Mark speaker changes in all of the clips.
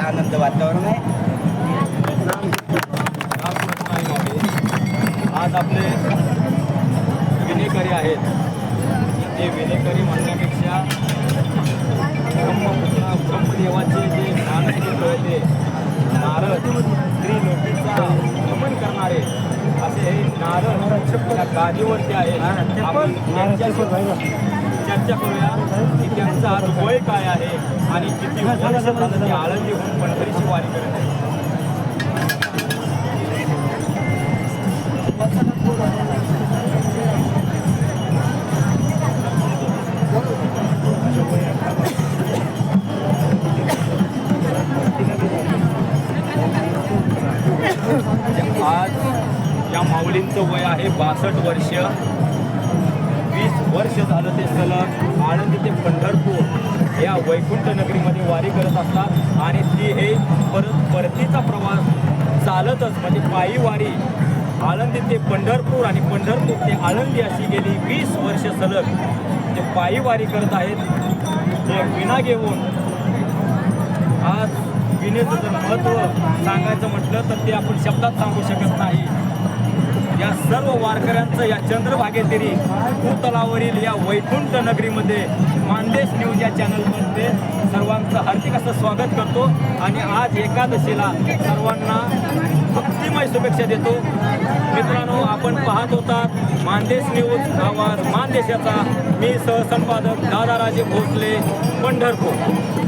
Speaker 1: आनंद वातावरण आहे.
Speaker 2: आज आपले विनेकरी आहेत. ते विनेकरी म्हणण्यापेक्षा ब्रह्मपुत्र ब्रह्मदेवाचे जे मानसपुत्र होते नारद त्रिलोकीचा नमन करणारे असे हे नारद त्या गादीवरती आहेत. आपण त्यांच्याशी चर्चा करूया की त्यांचा वय काय आहे आणि किती वर्ष ते आळंदी होऊन पंढरीची वारी करत आहे. आज या माऊलींचं वय आहे बासष्ट वर्ष. वीस वर्ष झालं ते सलग आळंदी ते पंढरपूर या वैकुंठ नगरीमध्ये वारी करत असतात. आणि ती हे परत परतीचा प्रवास चालतच म्हणजे पायी वारी. आळंदी ते पंढरपूर आणि पंढरपूर ते आळंदी अशी गेली वीस वर्ष सलग. ते पायी वारी करत आहेत ते विना घेऊन. आज विनेचं जर महत्त्व सांगायचं म्हटलं तर ते आपण शब्दात सांगू शकत नाही. या सर्व वारकऱ्यांचं या चंद्रभागेतिरी भूतलावरील या वैकुंठ नगरीमध्ये मानदेश न्यूज या चॅनलमध्ये सर्वांचं हार्दिक असं स्वागत करतो. आणि आज एकादशीला सर्वांना भक्तिमय शुभेच्छा देतो. मित्रांनो आपण पाहत होतात मानदेश न्यूज आवाज मानदेशाचा मी सहसंपादक दादाराजे भोसले पंढरपूर.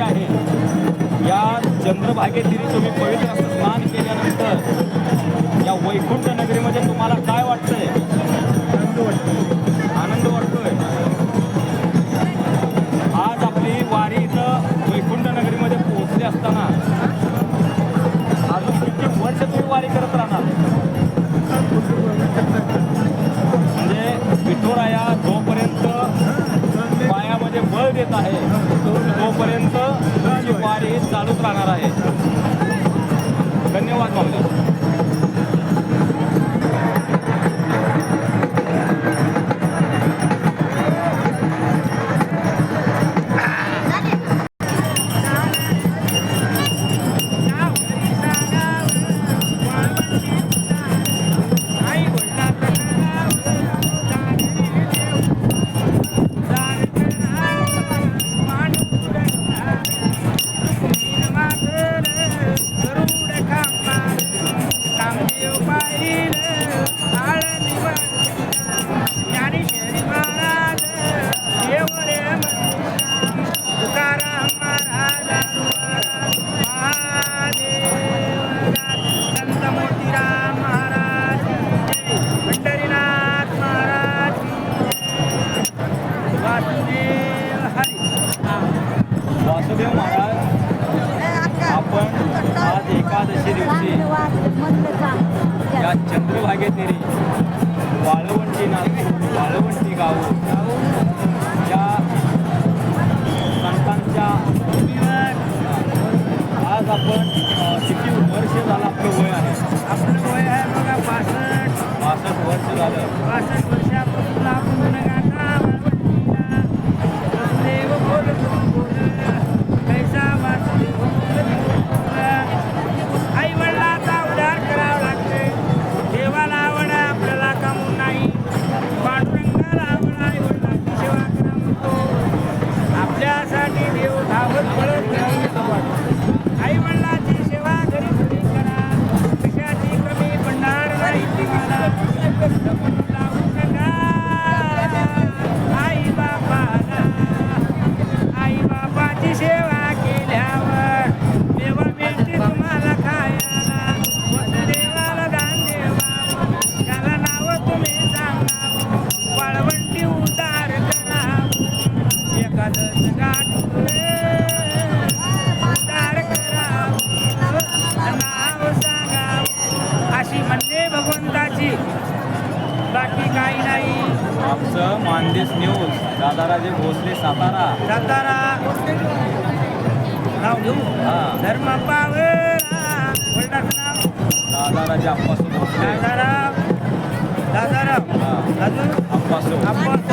Speaker 2: आहे. या चंद्रभागेतील तुम्ही पवित्र असं स्नान या
Speaker 1: चंद्रभागे तेरी वाळवंटी नागपूर वाळवंटी गाव. या संतांच्या आज आपण किती वर्ष झालं आपलं वय आहे?
Speaker 2: आपलं वय आहे बघा पासष्ट
Speaker 1: पासष्ट वर्ष झालं.
Speaker 2: पासष्ट
Speaker 1: वर्ष. एस न्यूज दादाराजे भोसले सातारा
Speaker 2: सातारा नाव घेऊ धर्म
Speaker 1: दादाराजे आप्पासू दादाराम
Speaker 2: दादाराम दादाराव अजून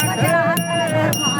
Speaker 1: 过了。来好